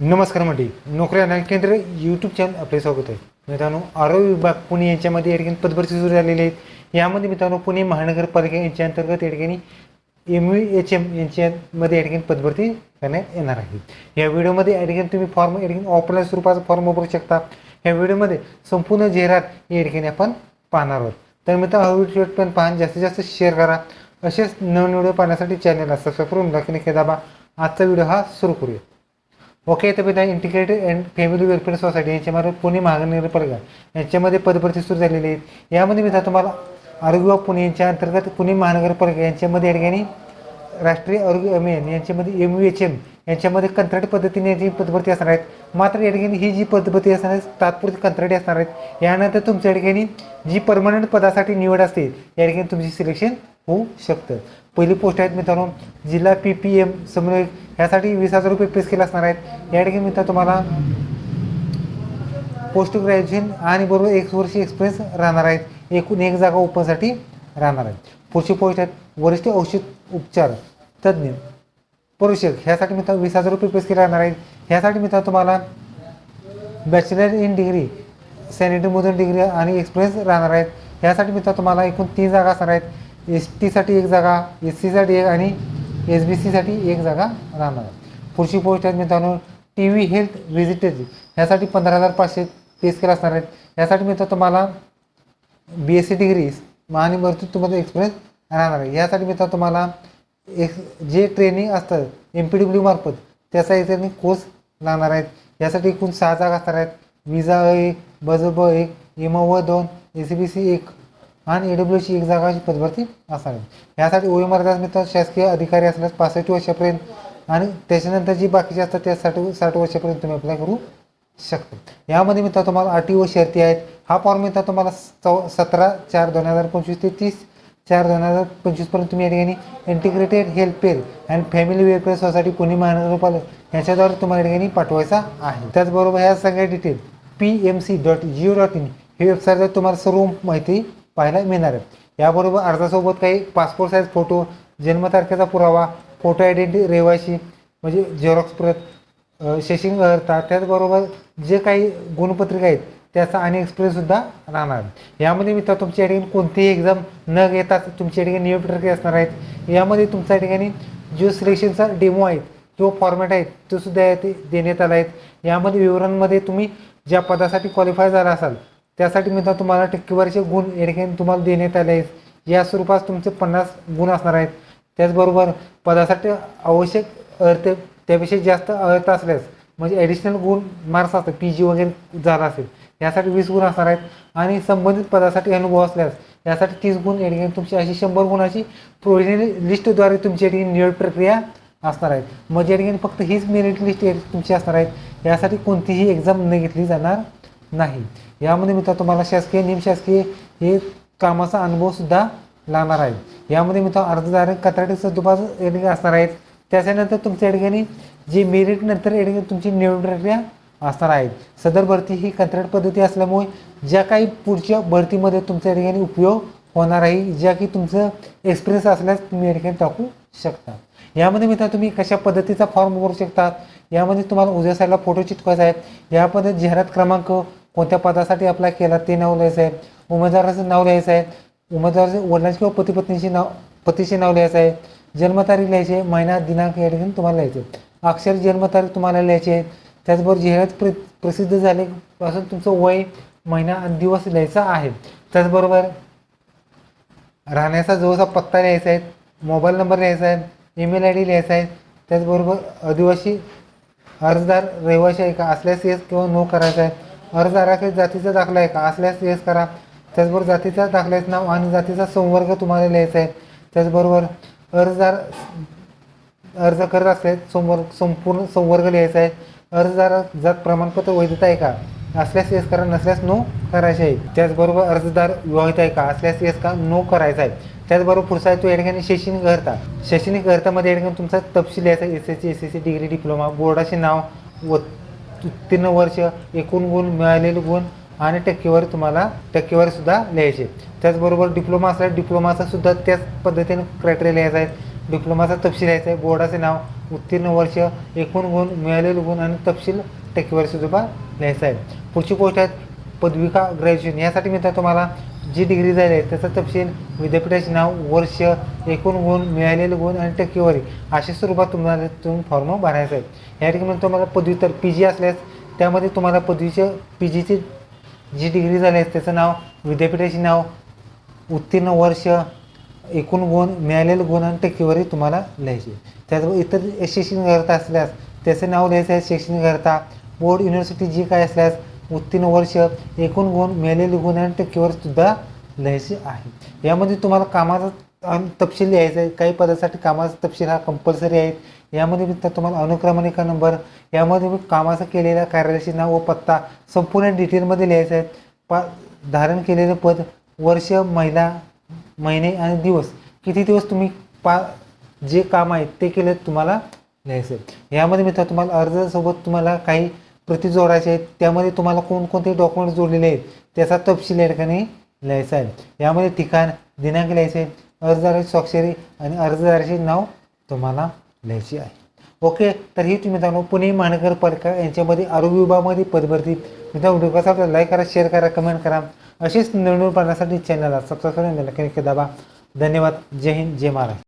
नमस्कार मंडळी. नोकऱ्या अनाल केंद्र यूट्यूब चॅनल आपले स्वागत आहे. मित्रांनो आरोग्य विभाग पुणे यांच्यामध्ये या ठिकाणी पदभरती सुरू झालेली आहेत यामध्ये मित्रांनो पुणे महानगरपालिका यांच्या अंतर्गत या ठिकाणी एम यू एच एम यांच्यामध्ये या ठिकाणी पदभरती करण्यात येणार आहे. या व्हिडिओमध्ये या ठिकाणी तुम्ही फॉर्म या ठिकाणी ऑफलाईन स्वरूपाचा फॉर्म वापरू शकता. या व्हिडिओमध्ये संपूर्ण जाहिरात या ठिकाणी आपण पाहणार आहोत. तर मित्रांनो हा व्हिडिओ पण पाहून जास्तीत जास्त शेअर करा. असेच नवीन व्हिडिओ पाहण्यासाठी चॅनलला सबस्क्राईब करून नक्की दाबा. आजचा व्हिडिओ हा सुरू करूया. ओके तर मित्रांनो integrated and family welfare society यांच्यामध्ये पुणे महानगरपालिका यांच्यामध्ये पदभरती सुरू झालेली आहे. यामध्ये मित्र तुम्हाला आरोग्य पुणे यांच्या अंतर्गत पुणे महानगरपालिका यांच्यामध्ये या ठिकाणी राष्ट्रीय आरोग्य अभियान यांच्यामध्ये एम यू एच एम यांच्यामध्ये कंत्राटी पद्धतीने याची पदभरती असणार आहेत मात्र या ठिकाणी ही जी पदभरती असणार आहे तात्पुरती कंत्राटी असणार आहेत. यानंतर तुमच्या ठिकाणी जी परमनंट पदासाठी निवड असते या ठिकाणी तुमची सिलेक्शन होऊ शकतं. पहिली पोस्ट आहेत मित्रांनो जिल्हा पी पी एम समन्वयक ह्यासाठी वीस हजार रुपये पे स्केल असणार आहेत. या ठिकाणी मित्र तुम्हाला पोस्ट ग्रॅज्युएशन आणि बरोबर एक वर्ष एक्सपिरियन्स राहणार आहेत. एकूण एक जागा ओपनसाठी राहणार आहेत. पुढची पोस्ट आहेत वरिष्ठ औषध उपचार तज्ज्ञ. पुरुषक ह्यासाठी मित्र वीस हजार रुपये पेस स्केल राहणार आहेत ह्यासाठी मित्र तुम्हाला बॅचलर इन डिग्री सॅनिटरीमधून डिग्री आणि एक्सपिरियन्स राहणार आहेत. ह्यासाठी मित्र तुम्हाला एकूण तीन जागा असणार आहेत. एस टीसाठी एक जागा एस सीसाठी एक आणि एस बी सीसाठी एक जागा राहणार आहे पुढची पोस्ट आहेत मित्रांनो टी व्ही हेल्थ व्हिजिटेज ह्यासाठी पंधरा हजार पाचशे पेस केला असणार आहेत. ह्यासाठी मित्र तुम्हाला बी एस सी डिग्री आणि वरती तुम्हाला एक्सपिरियन्स राहणार आहे. यासाठी मित्र तुम्हाला एक जे ट्रेनिंग असतं एम पी डब्ल्यू मार्फत त्याचा इथे कोर्स लागणार आहेत. यासाठी एकूण सहा जागा असणार आहेत. विजा एक बजब एक एमओ व दोन ए सी बी सी एक आणि ए डब्ल्यूची एक जागाची पदभरती असणार आहे यासाठी ओ एम मित्र शासकीय अधिकारी असल्यास पासष्ट वर्षापर्यंत आणि त्याच्यानंतर जी बाकीचे असतात त्या साठ साठ वर्षापर्यंत तुम्ही अप्लाय करू शकता. यामध्ये मित्र तुम्हाला आठ टी ओ शर्ती आहेत. हा फॉर्म मित्र तुम्हाला चौ सतरा चार दोन हजार पंचवीस ते तीस चार दोन हजार पंचवीसपर्यंत तुम्ही या ठिकाणी integrated health pair and family welfare society Pune महानगरपालिका याच्याद्वारे तुम्हाला या ठिकाणी पाठवायचा आहे. त्याचबरोबर ह्या सगळ्या detail P M C dot gov dot in ही वेबसाईटवर तुम्हाला सर्व माहिती पाहायला मिळणार आहे. याबरोबर अर्जासोबत काही पासपोर्ट साईज फोटो जन्मतारखेचा पुरावा फोटो आयडेंटिटी रहिवाशी म्हणजे झेरॉक्स प्रत शैक्षणिक अर्हता त्याचबरोबर जे काही गुणपत्रिका आहेत त्याचा आणि एक्सपिरियन्ससुद्धा राहणार. यामध्ये मित्र तुमच्या ठिकाणी कोणतीही एक्झाम न घेताच तुमच्या ठिकाणी निवड प्रक्रिया असणार आहेत. यामध्ये तुमच्या ठिकाणी जो सिलेक्शनचा डेमो आहे जो फॉर्मॅट आहे तो सुद्धा यात देण्यात आला आहे. यामध्ये विवरणमध्ये तुम्ही ज्या पदासाठी क्वालिफाय झाला असाल त्यासाठी मित्र तुम्हाला टक्केवारीचे गुण या ठिकाणी तुम्हाला देण्यात आले आहेत. या स्वरूपात तुमचे पन्नास गुण असणार आहेत. त्याचबरोबर पदासाठी आवश्यक अर्थ त्यापेक्षा जास्त अर्थ असल्यास म्हणजे ॲडिशनल गुण मार्क्स असतात पी जी वगैरे झाला असेल यासाठी वीस गुण असणार आहेत. आणि संबंधित पदासाठी अनुभव असल्यास यासाठी तीस गुण या ठिकाणी तुमची अशी शंभर गुणाची प्रोव्हिजनल लिस्टद्वारे तुमची या ठिकाणी निवड प्रक्रिया असणार आहेत म्हणजे या ठिकाणी फक्त हीच मेरिट लिस्ट तुमची असणार आहेत यासाठी कोणतीही एक्झाम न घेतली जाणार नाही. यामध्ये मित्र तुम्हाला शासकीय निमशासकीय हे कामाचा अनुभवसुद्धा लागणार आहे. यामध्ये मित्र अर्जदार कंत्राटी सदुपास या ठिकाणी असणार आहेत त्याच्यानंतर तुमच्या या ठिकाणी जे मेरिट नंतर तुमची निवड प्रक्रिया असणार आहे सदर भरती ही कंत्राट पद्धती असल्यामुळे ज्या काही पुढच्या भरतीमध्ये तुमच्या ठिकाणी उपयोग होणार आहे ज्या की तुमचं एक्सपिरियन्स असल्यास तुम्ही या ठिकाणी टाकू शकता. यामध्ये मित्र तुम्ही कशा पद्धतीचा फॉर्म भरू शकता? यामध्ये तुम्हाला उद्या साईडला फोटो चिटकवायचा आहे. यामध्ये जाहिरात क्रमांक कोणत्या पदासाठी अप्लाय केला ते नाव लिहायचं आहे. उमेदवाराचं नाव लिहायचं आहे. उमेदवाराचे वडिलांचे किंवा पतीपत्नीचे नाव पतीचे नाव लिहायचं आहे. जन्मतारीख लिहायची आहे. महिना दिनांक या ठिकाणी तुम्हाला लिहायचं आहे. अक्षर जन्मतारीख तुम्हाला लिहायची आहे त्याचबरोबर जाहिरात प्र प्रसिद्ध झाल्यापासून तुमचं वय महिना आणि दिवस लिहायचा आहे. त्याचबरोबर राहण्याचा जवळचा पत्ता लिहायचा आहे मोबाईल नंबर लिहायचा आहे ईमेल आय डी लिहायचा आहे. त्याचबरोबर आदिवासी अर्जदार रहिवासी आहे का असल्यास येस किंवा नो करायचा आहे. अर्जदाराकडे जातीचा दाखला आहे का असल्यास येस करा. त्याचबरोबर जातीचा दाखल्याचं नाव आणि जातीचा संवर्ग तुम्हाला लिहायचा आहे. त्याचबरोबर अर्जदार अर्ज करत असल्यास संवर्ग संपूर्ण संवर्ग लिहायचा आहे. अर्जदार जात प्रमाणपत्र वैधता आहे का? असल्यास येस करा नसल्यास नो करायचे आहे. त्याचबरोबर अर्जदार विवाहित आहे का? असल्यास येस का? नो करायचा आहे. त्याचबरोबर पुढचा आहे तो या ठिकाणी शैक्षणिक अर्हता. शैक्षणिक अर्हतामध्ये या ठिकाणी तुमचा तपशील यायचा S S C S S C degree diploma बोर्डाचे नाव व उत्तीर्ण वर्ष एकूण गुण मिळालेले गुण आणि टक्केवारी तुम्हाला टक्केवारी सुद्धा लिहायची त्याचबरोबर डिप्लोमा असल्यास डिप्लोमाचा सुद्धा त्याच पद्धतीने क्रायटेरिया लिहायचा आहे. डिप्लोमाचा तपशील लिहायचा आहे बोर्डाचे नाव उत्तीर्ण वर्ष एकूण गुण मिळालेले गुण आणि तपशील टक्केवारी सुद्धा लिहायचं आहे पुढची गोष्ट आहे पदविका ग्रॅज्युएशन यासाठी मित्र तुम्हाला जी डिग्री झाली आहे त्याचा तपशील विद्यापीठाचे नाव वर्ष एकूण गुण मिळालेले गुण आणि टक्केवारी अशा स्वरूपात तुम्हाला तुम्ही फॉर्म भरायचा आहे. या ठिकाणी तुम्हाला पदव्युत्तर पी जी असल्यास त्यामध्ये तुम्हाला पदवीचे पी जीची जी डिग्री झाली आहे त्याचं नाव विद्यापीठाचे नाव उत्तीर्ण वर्ष एकूण गुण मिळालेले गुण आणि टक्केवारी तुम्हाला लिहायची. त्याचबरोबर इतर शैक्षणिक अर्हता असल्यास त्याचं नाव लिहायचं आहे शैक्षणिक अर्हता बोर्ड युनिव्हर्सिटी जी काय असल्यास उत्तीर्ण वर्ष एकूण गुण मिळालेले गुण आणि टक्केवारी सुद्धा लिहायची आहे. यामध्ये तुम्हाला कामाचा तपशील लिहायचा आहे. काही पदासाठी कामाचा तपशील हा कंपल्सरी आहे यामध्ये मित्र तुम्हाला अनुक्रमणिका नंबर यामध्ये मी कामाचा केलेल्या कार्यालयाचे नाव व पत्ता संपूर्ण डिटेलमध्ये लिहायचं आहे. पा धारण केलेलं पद वर्ष महिला महिने आणि दिवस किती दिवस तुम्ही पा जे काम आहे ते केले तुम्हाला लिहायचं आहे. यामध्ये मित्र तुम्हाला अर्जासोबत तुम्हाला काही प्रति जोडायचे आहेत त्यामध्ये तुम्हाला कोणकोणते डॉक्युमेंट जोडलेले आहेत त्याचा तपशील या ठिकाणी लिहायचा आहे. यामध्ये ठिकाण दिनांक लिहायचे आहे अर्जदाराची स्वाक्षरी आणि अर्जदाराचे नाव तुम्हाला लिहायची आहे. ओके? तर हीच तुम्ही मित्रांनो पुणे महानगरपालिका यांच्यामध्ये आरोग्य विभागामध्ये पदभरती. मित्रांनो व्हिडिओ कसा लाईक करा शेअर करा कमेंट करा. अशीच निवडणूक पाहण्यासाठी चॅनलला सबस्क्राईब करून नक्की दाबा. धन्यवाद. जय हिंद जय महाराष्ट्र.